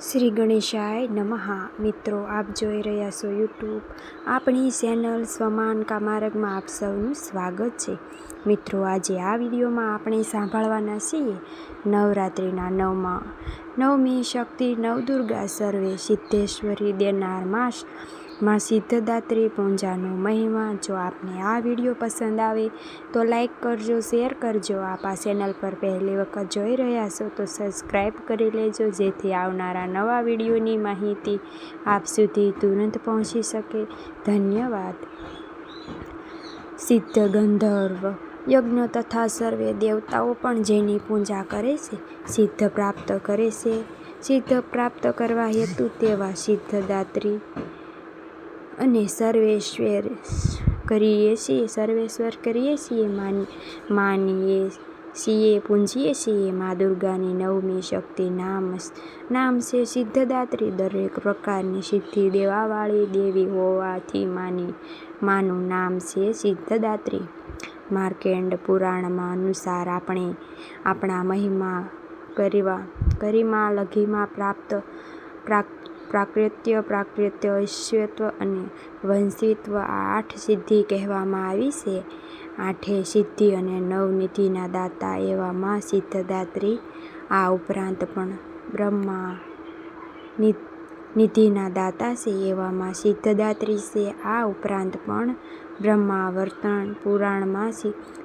શ્રી ગણેશાય નમઃ. મિત્રો, આપ જોઈ રહ્યા છો યુટ્યુબ. આપણી ચેનલ સ્વમાન કામારગમાં આપ સૌનું સ્વાગત છે. મિત્રો, આજે આ વિડીયોમાં આપણે સાંભળવાના છીએ નવરાત્રિના નવમાં. નવમી શક્તિ નવદુર્ગા સર્વે સિદ્ધેશ્વરી દેનાર માસ માં સિદ્ધદાત્રી પૂજાનો મહિમા. જો આપને આ વીડિયો પસંદ આવે તો લાઈક કરજો, શેર કરજો. આપ આ ચેનલ પર પહેલી વખત જોઈ રહ્યા છો તો સબસ્ક્રાઈબ કરી લેજો, જેથી આવનારા નવા વિડીયોની માહિતી આપ સુધી તુરંત પહોંચી શકે. ધન્યવાદ. સિદ્ધ ગંધર્વ યજ્ઞ તથા સર્વે દેવતાઓ પણ જેની પૂજા કરે છે, સિદ્ધ પ્રાપ્ત કરે છે. સિદ્ધ પ્રાપ્ત કરવા હેતુ તેવા સિદ્ધદાત્રી અને સર્વેશ્વર કરીએ છીએ, સર્વેશ્વર કરીએ છીએ, માની, માનીએ છીએ, પૂંજીએ છીએ મા દુર્ગાની નવમી શક્તિ નામ નામ છે સિદ્ધદાત્રી. દરેક પ્રકારની સિદ્ધિ દેવાવાળી દેવી હોવાથી માની, માનું નામ છે સિદ્ધદાત્રી. માર્કેન્ડ પુરાણમાં અનુસાર આપણે આપણા મહિમા કરવા, કરીમાં લઘીમાં પ્રાપ્ત પ્રાપ્ત પ્રાકૃત્ય પ્રાકૃત્ય ઐશ્વત્વ અને વંશિત્વ આ આઠ સિદ્ધિ કહેવામાં આવી છે. આઠે સિદ્ધિ અને નવનિધિના દાતા એવા મા સિદ્ધદાત્રી. આ ઉપરાંત પણ બ્રહ્મા નિધિના દાતા છે એવામાં સિદ્ધદાત્રી છે. આ ઉપરાંત પણ બ્રહ્મા વર્તન પુરાણમાં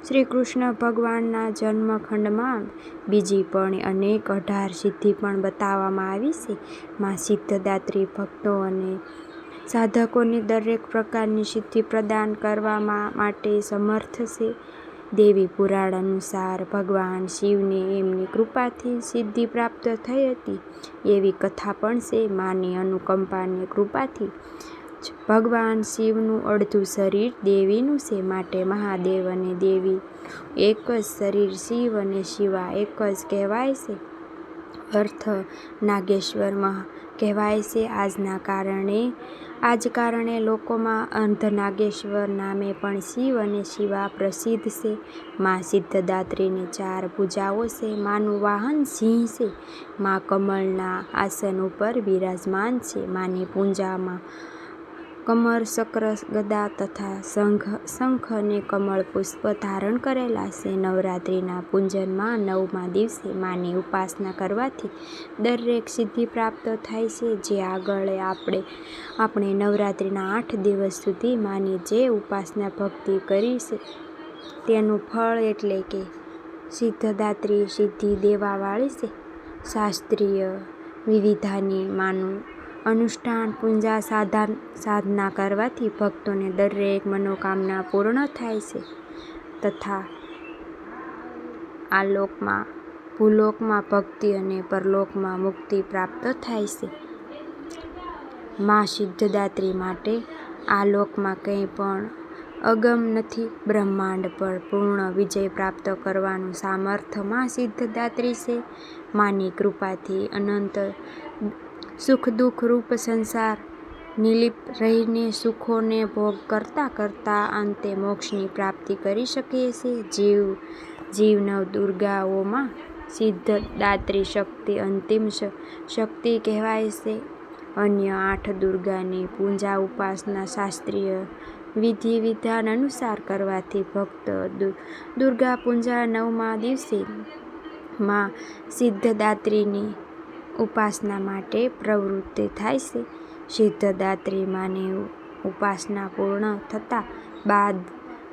શ્રી કૃષ્ણ ભગવાનના જન્મખંડમાં બીજી પણ અનેક અઢાર સિદ્ધિ પણ બતાવવામાં આવી છે. માં સિદ્ધદાત્રી ભક્તો અને સાધકોને દરેક પ્રકારની સિદ્ધિ પ્રદાન કરવામાં માટે સમર્થ છે. દેવી પુરાણ અનુસાર ભગવાન શિવને એમની કૃપાથી સિદ્ધિ પ્રાપ્ત થઈ હતી. એવી કથા પણ છે. માની અનુકંપાની કૃપાથી ભગવાન શિવનું અડધું શરીર દેવીનું છે માટે મહાદેવ અને દેવી. એક જ શરીર શિવ અને શિવા એક જ કહેવાય છે. અર્થ નાગેશ્વરમાં કહેવાય છે. આજના કારણે, આજ કારણે લોકોમાં અંધ નાગેશ્વર નામે પણ શિવ અને શિવા પ્રસિદ્ધ છે. માં સિદ્ધદાત્રીની ચાર પૂજાઓ છે. માનું વાહન સિંહ છે. માં કમળના આસન ઉપર બિરાજમાન છે. માની પૂજામાં કમર ચક્ર ગદા તથા શંખ શંખ અને કમળ પુષ્પ ધારણ કરેલા છે. નવરાત્રિના પૂજનમાં નવમા દિવસે માની ઉપાસના કરવાથી દરેક સિદ્ધિ પ્રાપ્ત થાય છે. જે આગળ આપણે આપણે નવરાત્રિના આઠ દિવસ સુધી માની જે ઉપાસના ભક્તિ કરી છે, તેનું ફળ એટલે કે સિદ્ધદાત્રી સિદ્ધિ દેવાવાળી છે. શાસ્ત્રીય વિવિધાની માનું અનુષ્ઠાન, પૂજા, સાધન, સાધના કરવાથી ભક્તોને દરેક મનોકામના પૂર્ણ થાય છે તથા આ લોકમાં, ભૂલોકમાં ભક્તિ અને પરલોકમાં મુક્તિ પ્રાપ્ત થાય છે. મા સિદ્ધદાત્રી માટે આ લોકમાં કંઈ પણ અગમ નથી. બ્રહ્માંડ પર પૂર્ણ વિજય પ્રાપ્ત કરવાનું સામર્થ્યમાં સિદ્ધદાત્રી છે. માની કૃપાથી અનંત સુખ, દુઃખ રૂપ સંસાર. નિલીપ રહીને સુખોને ભોગ કરતા કરતા અંતે મોક્ષની પ્રાપ્તિ કરી શકે છે જીવ જીવ નવ દુર્ગાઓમાં સિદ્ધદાત્રી શક્તિ અંતિમ શક્તિ કહેવાય છે. અન્ય આઠ દુર્ગાની પૂજા ઉપાસના શાસ્ત્રીય વિધિ વિધાન અનુસાર કરવાથી ભક્ત દુર્ગા પૂજા નવમા દિવસે માં સિદ્ધદાત્રીની ઉપાસના માટે પ્રવૃત્તિ થાય છે. સિદ્ધદાત્રી માની ઉપાસના પૂર્ણ થતાં બાદ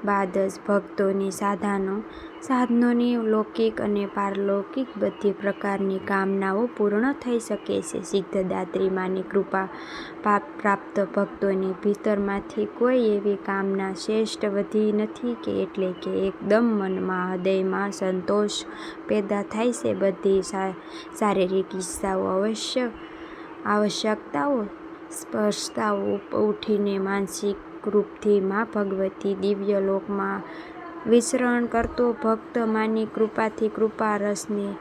બાદ જ ભક્તોની સાધનો, સાધનોની લૌકિક અને પારલૌકિક બધી પ્રકારની કામનાઓ પૂર્ણ થઈ શકે છે. સિદ્ધદાત્રી માની કૃપા પાપ પ્રાપ્ત ભક્તોની ભીતરમાંથી કોઈ એવી કામના શ્રેષ્ઠ વધી નથી કે એટલે કે એકદમ મનમાં હૃદયમાં સંતોષ પેદા થાય છે. બધી શારીરિક ઈચ્છાઓ અવશ્ય, આવશ્યકતાઓ, સ્પર્શતાઓ ઉઠીને માનસિક રૂપથી મા ભગવતી દિવ્ય લોકમાં વિચરણ કરતો ભક્ત માની કૃપાથી કૃપા રસને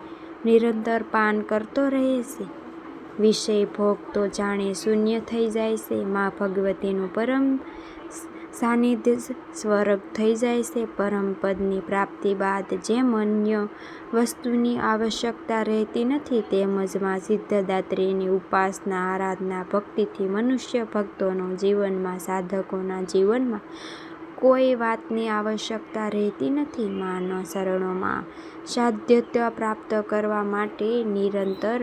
નિરંતર પાન કરતો રહે છે. વિષય ભોગ તો જાણે શૂન્ય થઈ જાય છે. મા ભગવતીનું પરમ સાનિધ્ય સ્વર્ગ થઈ જાય છે. પરમપદની પ્રાપ્તિ બાદ જેમ અન્ય વસ્તુની આવશ્યકતા રહેતી નથી તેમજમાં સિદ્ધદાત્રીની ઉપાસના, આરાધના, ભક્તિથી મનુષ્ય ભક્તોનો જીવનમાં, સાધકોના જીવનમાં કોઈ વાતની આવશ્યકતા રહેતી નથી. માના શરણોમાં સાધ્યતા પ્રાપ્ત કરવા માટે નિરંતર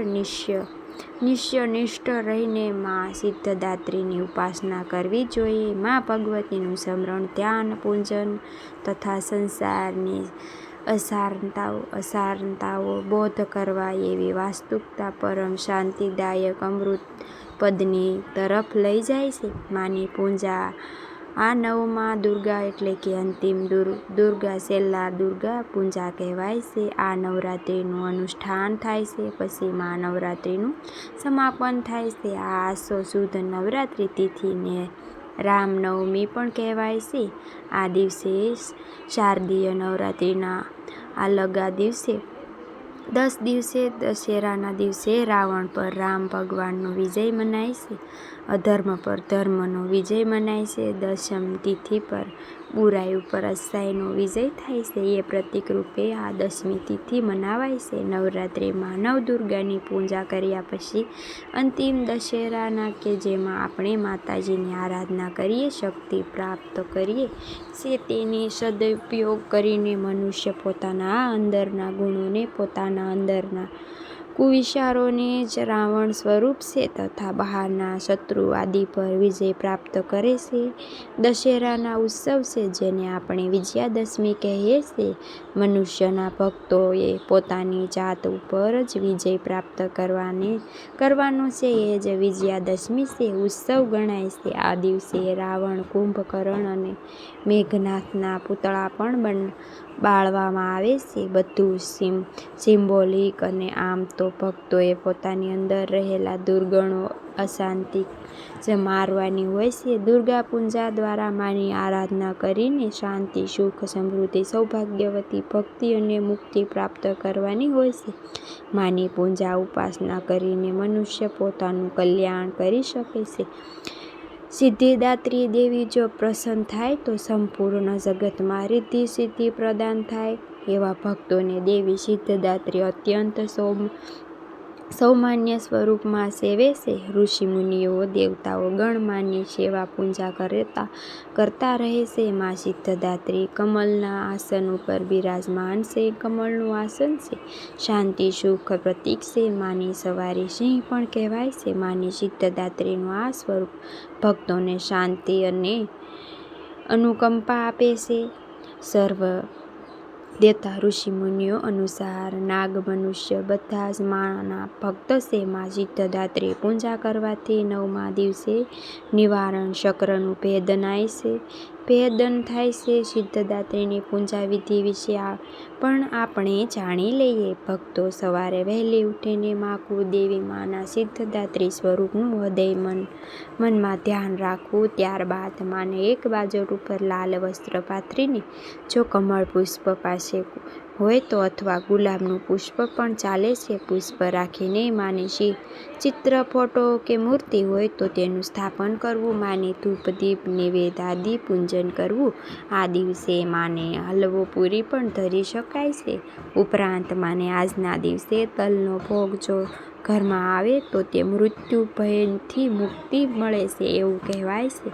નિત્યનિષ્ઠ રહીને મા સિદ્ધદાત્રીની ઉપાસના કરવી જોઈએ. મા ભગવતીનું સ્મરણ, ધ્યાન, પૂજન તથા સંસારની અસારતાઓ અસારતાઓ બોધ કરવા એવી વાસ્તુકતા પરમ શાંતિદાયક અમૃત પદની તરફ લઈ જાય છે. માની પૂજા આ નવમા દુર્ગા એટલે કે અંતિમ દુર્ગા છેલ્લા દુર્ગા પૂજા કહેવાય છે. આ નવરાત્રિનું અનુષ્ઠાન થાય છે પછી મા નવરાત્રિનું સમાપન થાય છે. આ આસો સુદ નવરાત્રિ તિથિને રામનવમી પણ કહેવાય છે. આ દિવસે શારદીય નવરાત્રિના આ દિવસે, દસ દિવસે, દશેરાના દિવસે રાવણ પર રામ ભગવાનનો વિજય મનાય છે. અધર્મ પર ધર્મનો વિજય મનાય છે. દશમ તિથિ પર બુરાઈ ઉપર અચ્છાઈનો વિજય થાય છે, એ પ્રતિકરૂપે આ દશમી તિથિ મનાવાય છે. નવરાત્રિમાં નવદુર્ગાની પૂજા કર્યા પછી અંતિમ દશેરાના કે જેમાં આપણે માતાજીની આરાધના કરીએ, શક્તિ પ્રાપ્ત કરીએ, છે તેને સદુપયોગ કરીને મનુષ્ય પોતાના અંદરના ગુણોને પોતાના અંદરના કુવિચારોને જ રાવણ સ્વરૂપ છે તથા બહારના શત્રુ આદિ પર વિજય પ્રાપ્ત કરે છે. દશેરાના ઉત્સવ છે જેને આપણે વિજયાદશમી કહીએ છીએ. મનુષ્યના ભક્તોએ પોતાની જાત ઉપર જ વિજય પ્રાપ્ત કરવાને, કરવાનો છે એ જ વિજયાદશમી છે ઉત્સવ ગણાય છે. આ દિવસે રાવણ કુંભકર્ણ અને મેઘનાથના પૂતળા પણ બાળવામાં આવે છે. બધું સિમ્બોલિક અને આમ તો ભક્તોએ પોતાની અંદર રહેલા દુર્ગણો અશાંતિ જે મારવાની હોય છે. દુર્ગા પૂજા દ્વારા માની આરાધના કરીને શાંતિ, સુખ, સમૃદ્ધિ, સૌભાગ્યવતી ભક્તિ અને મુક્તિ પ્રાપ્ત કરવાની હોય છે. માની પૂજા, ઉપાસના કરીને મનુષ્ય પોતાનું કલ્યાણ કરી શકે છે. સિદ્ધિદાત્રી દેવી જો પ્રસન્ન થાય તો સંપૂર્ણ જગતમાં રિદ્ધિ સિદ્ધિ પ્રદાન થાય. એવા ભક્તોને દેવી સિદ્ધદાત્રી અત્યંત સૌમાન્ય સ્વરૂપમાં સેવે છે. ઋષિ મુનિઓ દેવતાઓ ગણ માની સેવા પૂજા કરતા કરતા રહે છે. મા સિદ્ધદાત્રી કમલના આસન ઉપર બિરાજમાન છે. કમળનું આસન છે શાંતિ, સુખ, પ્રતીક છે. માની સવારી સિંહ પણ કહેવાય છે. માની સિદ્ધદાત્રીનું આ સ્વરૂપ ભક્તોને શાંતિ અને અનુકંપા આપે છે. સર્વ દેવતા ઋષિ મુનિઓ અનુસાર નાગ, મનુષ્ય બધા જ માના ભક્ત છે. મા સિદ્ધિદાત્રીની પૂજા કરવાથી નવમા દિવસે નિવારણ ચક્રનું ભેદન થાય છે. સિદ્ધદાત્રીની પૂજા વિધિ વિશે પણ આપણે જાણી લઈએ. ભક્તો સવારે વહેલી ઉઠીને મા કુળદેવી માના સિદ્ધદાત્રી સ્વરૂપનું હૃદય મનમાં ધ્યાન રાખવું. ત્યારબાદ માને એક બાજોટ ઉપર લાલ વસ્ત્ર પાથરીને જો કમળ પુષ્પ પાસે હોય તો અથવા ગુલાબનું પુષ્પ પણ ચાલે છે, પુષ્પ રાખીને માને છે ચિત્ર, ફોટો કે મૂર્તિ હોય તો તેનું સ્થાપન કરવું. માને ધૂપ, દીપ, નિવેદ આદિ પૂજન કરવું. આ દિવસે માને હલવો પૂરી પણ ધરી શકાય છે. ઉપરાંત માને આજના દિવસે તલનો ભોગ જો ઘરમાં આવે તો તે મૃત્યુ ભયથી મુક્તિ મળે છે એવું કહેવાય છે.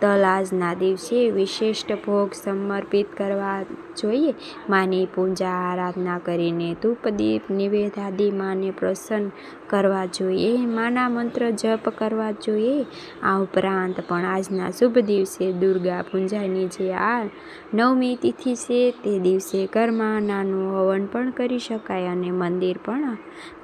તલ આજના દિવસે વિશિષ્ટ ભોગ સમર્પિત કરવા જોઈએ. માની પૂજા, આરાધના કરીને ધૂપ દીપ નૈવેદ્ય આદિ માને પ્રસન્ન કરવા જોઈએ. માના મંત્ર જપ કરવા જોઈએ. આ ઉપરાંત પણ આજના શુભ દિવસે દુર્ગા પૂજાની જે આ નવમી તિથિ છે, તે દિવસે ઘરમાં નાનું હવન પણ કરી શકાય અને મંદિર પણ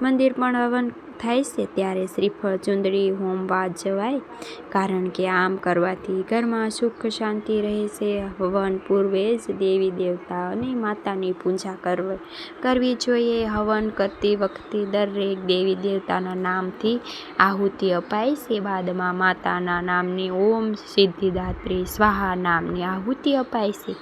મંદિર પણ હવન થાય છે, ત્યારે શ્રીફળ, ચુંદડી હોમવા જવાય. કારણ કે આમ કરવાથી ઘરમાં સુખ શાંતિ રહે છે. હવન પૂર્વે જ દેવી, દેવતા અને માતાની પૂજા કરવી કરવી જોઈએ. હવન કરતી વખતે દરેક દેવી દેવતાના નામથી આહુતિ અપાય છે. બાદમાં માતાના નામની ઓમ સિદ્ધિદાત્રી સ્વાહા નામની આહુતિ અપાય છે.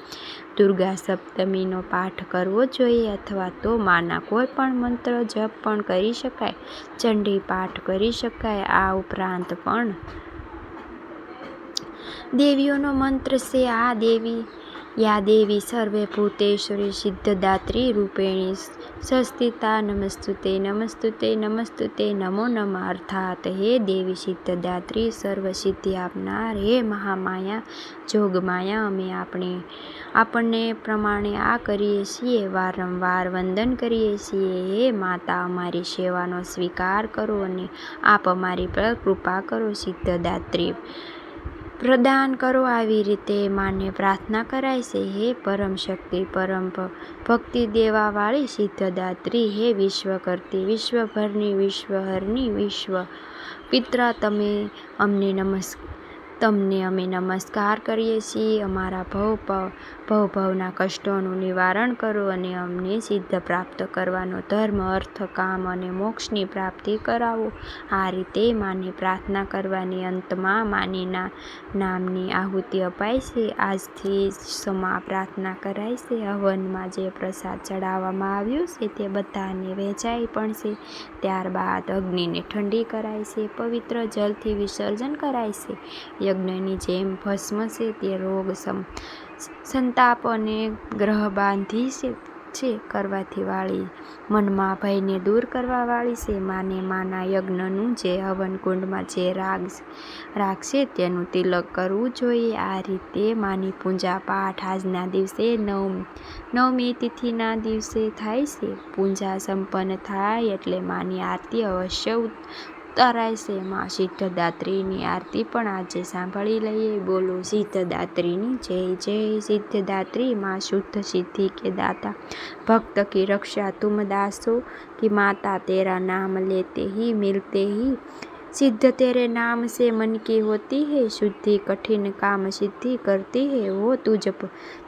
દુર્ગા સપ્તમીનો પાઠ કરવો જોઈએ અથવા તો માના કોઈ પણ મંત્ર જપ પણ કરી શકાય. ચંડી પાઠ કરી શકાય. આ ઉપરાંત પણ દેવીઓનો મંત્ર છે આ દેવી, યા દેવી સર્વે ભૂતેશ્વરી સિદ્ધદાત્રી રૂપેણી સંસ્થિતા નમસ્તુતે નમસ્તુતે નમસ્તુતે, નમો નમ. અર્થાત, હે દેવી સિદ્ધદાત્રી સર્વસિદ્ધિ આપનાર, હે મહામાયા, જોગમાયા, અમે આપણે આપણને પ્રમાણે આ કરીએ છીએ, વારંવાર વંદન કરીએ છીએ. હે માતા, અમારી સેવાનો સ્વીકાર કરો અને આપ અમારી પર કૃપા કરો, સિદ્ધદાત્રી. પ્રદાન કરો આવી રીતે માને પ્રાર્થના કરાય છે. હે પરમ શક્તિ, પરમ ભક્તિ દેવાવાળી સિદ્ધદાત્રી, હે વિશ્વ કરતી વિશ્વભરની, વિશ્વહરની, વિશ્વ પિત્રા, તમે અમને નમસ્કાર તમને અમે નમસ્કાર કરીએ છીએ, અમારા ભવ ભવ ભવના કષ્ટોનું નિવારણ કરો અને અમને સિદ્ધ પ્રાપ્ત કરવાનો ધર્મ, અર્થ, કામ અને મોક્ષની પ્રાપ્તિ કરાવો. આ રીતે માની પ્રાર્થના કરવાની અંતમાં માનીના નામની આહુતિ અપાય છે. આજથી સમા પ્રાર્થના કરાય છે. હવનમાં જે પ્રસાદ ચડાવવામાં આવ્યો છે તે બધાને વહેંચાય પણ છે. ત્યારબાદ અગ્નિને ઠંડી કરાય છે. પવિત્ર જલથી વિસર્જન કરાય છે. યજ્ઞની જેમ ભસ્મ છે તે રોગ સમ, સંતાપ અને ગ્રહ બાંધી છે કરવાથી વાળી. મનમાં ભયને દૂર કરવા વાળી છે. માને માના યજ્ઞનું જે હવન કુંડમાં જે રાગ છે તેનું તિલક કરવું જોઈએ. આ રીતે માની પૂજા પાઠ આજના દિવસે નવ, નવમી તિથિના દિવસે થાય છે. પૂજા સંપન્ન થાય એટલે માની આરતી અવશ્ય તરાય છે માં સિદ્ધદાત્રીની આરતી પણ આજે સાંભળી લઈએ. બોલો, સિદ્ધદાત્રીની જય જય સિદ્ધદાત્રી, માં શુદ્ધ સિદ્ધિ કે દાતા? ભક્ત કી રક્ષા તુમ દાસો? કે માતા તેરા નામ લેતે હી, મિલતે હી? સિદ્ધ તેરે નામ સે મન કી હોતી હે, શુદ્ધિ કઠિન કામ સિદ્ધિ કરતી હે. હો તુજ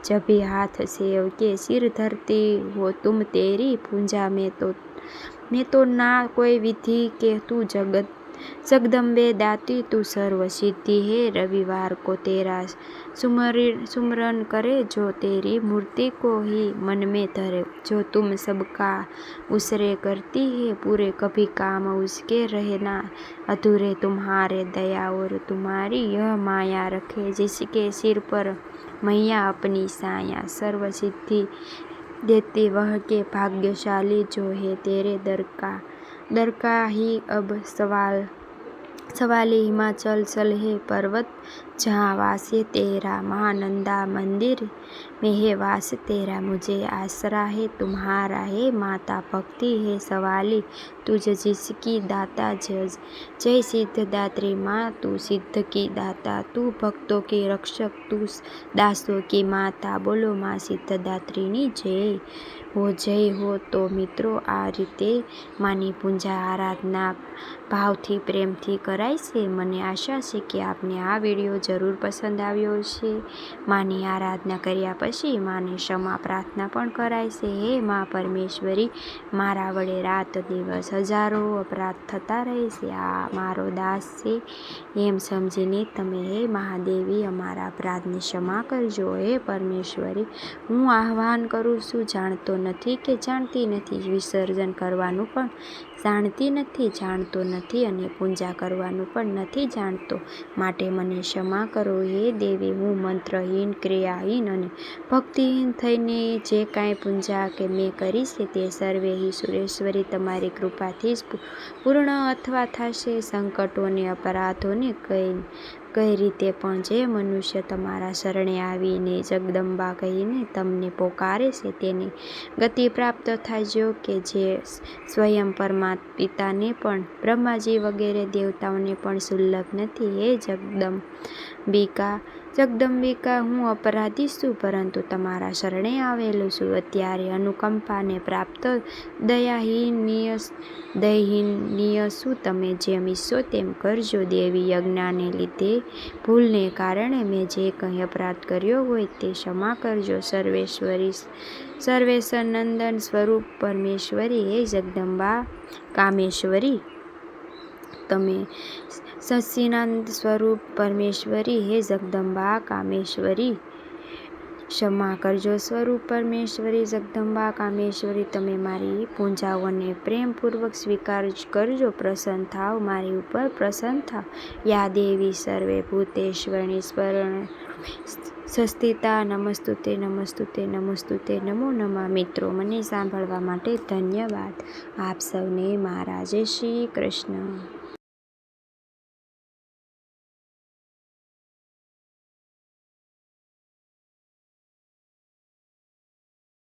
જભી હાથ સેવ કે સિર ધરતી? હો તુમ તેરી પૂંજા મેં તો में तो ना कोई विधि के तू जगत जगदम्बे दाती तू सर्व सिद्धि है रविवार को तेरा सुमरन करे जो तेरी मूर्ति को ही मन में धरे जो तुम सबका उसरे करती है पूरे कभी काम उसके रहना अधूरे तुम्हारे दया और तुम्हारी यह माया रखे जिसके सिर पर मैया अपनी साया सर्व सिद्धि देती वह के भाग्यशाली जो है तेरे दर का दर का ही अब सवाल सवाली हिमाचल चल है पर्वत जहाँ वासे तेरा महानंदा मंदिर में है वास तेरा मुझे आसरा है तुम्हारा है माता भक्ति है सवाली तुझ जिसकी दाता जय जय सिद्ध दात्री माँ तू सिद्ध की दाता तू भक्तों की रक्षक तू दासों की माता बोलो माँ सिद्ध दात्रीनी जय હો જય હો તો મિત્રો આ રીતે માની પૂજા આરાધના ભાવથી પ્રેમથી કરાય છે મને આશા છે કે આપને આ વિડીયો જરૂર પસંદ આવ્યો છે માની આરાધના કર્યા પછી માને ક્ષમા પ્રાર્થના પણ કરાય છે. હે મા પરમેશ્વરી, મારા વડે રાત દિવસ હજારો અપરાધ થતા રહે છે. આ મારો દાસ છે. એમ સમજીને તમે હે મહાદેવી, અમારા અપરાધની ક્ષમા કરજો. હે પરમેશ્વરી, હું આહ્વાન કરું છું, જાણતો નથી કે જાણતી નથી, વિસર્જન કરવાનું પણ જાણતી નથી, જાણતો નથી અને પૂજા કરવાનું પણ નથી જાણતો. માટે મને ક્ષમા કરો. હે દેવી, હું મંત્રહીન, ક્રિયાહીન અને ભક્તિહીન થઈને જે કાંઈ પૂજા કે મેં કરી છે તે સર્વે સુરેશ્વરી, તમારી કૃપાથી જ પૂર્ણ અથવા થશે સંકટોને, અપરાધોને કઈ કઈ રીતે પણ જે મનુષ્ય તમારા શરણે આવીને જગદંબા કહીને તમને પોકારે છે તેની ગતિ પ્રાપ્ત થાય કે જે સ્વયં પરમાત્મા પિતાને પણ, બ્રહ્માજી વગેરે દેવતાઓને પણ સુલભ નથી. હે જગદંબિકા જગદંબિકા, હું અપરાધી છું, પરંતુ તમારા શરણે આવેલું છું. અત્યારે અનુકંપાને પ્રાપ્ત દયાહીનીય દયહીનીય શું તમે જેમ ઈચ્છો તેમ કરજો. દેવી યજ્ઞાને લીધે ભૂલને કારણે મેં જે કંઈ અપરાધ કર્યો હોય તે ક્ષમા કરજો. સર્વેશ્વરી સર્વેશ્વર નંદન સ્વરૂપ પરમેશ્વરી. હે જગદંબા કામેશ્વરી તમે સચ્ચિનાનંદ સ્વરૂપ પરમેશ્વરી, હે જગદંબા કામેશ્વરી. ક્ષમા કરજો સ્વરૂપ પરમેશ્વરી, જગદંબા કામેશ્વરી, તમે મારી પૂંજાઓને પ્રેમપૂર્વક સ્વીકાર કરજો, પ્રસન્ન થાવ, મારી ઉપર પ્રસન્ન થાવ. યા દેવી સર્વે ભૂતેશ્વરની સ્મરણ. સસ્તિતા, નમસ્તુતે નમસ્તુતે નમસ્તુતે, નમો નમા. મિત્રો, મને સાંભળવા માટે ધન્યવાદ. આપ સૌને મહારાજે શ્રી કૃષ્ણ.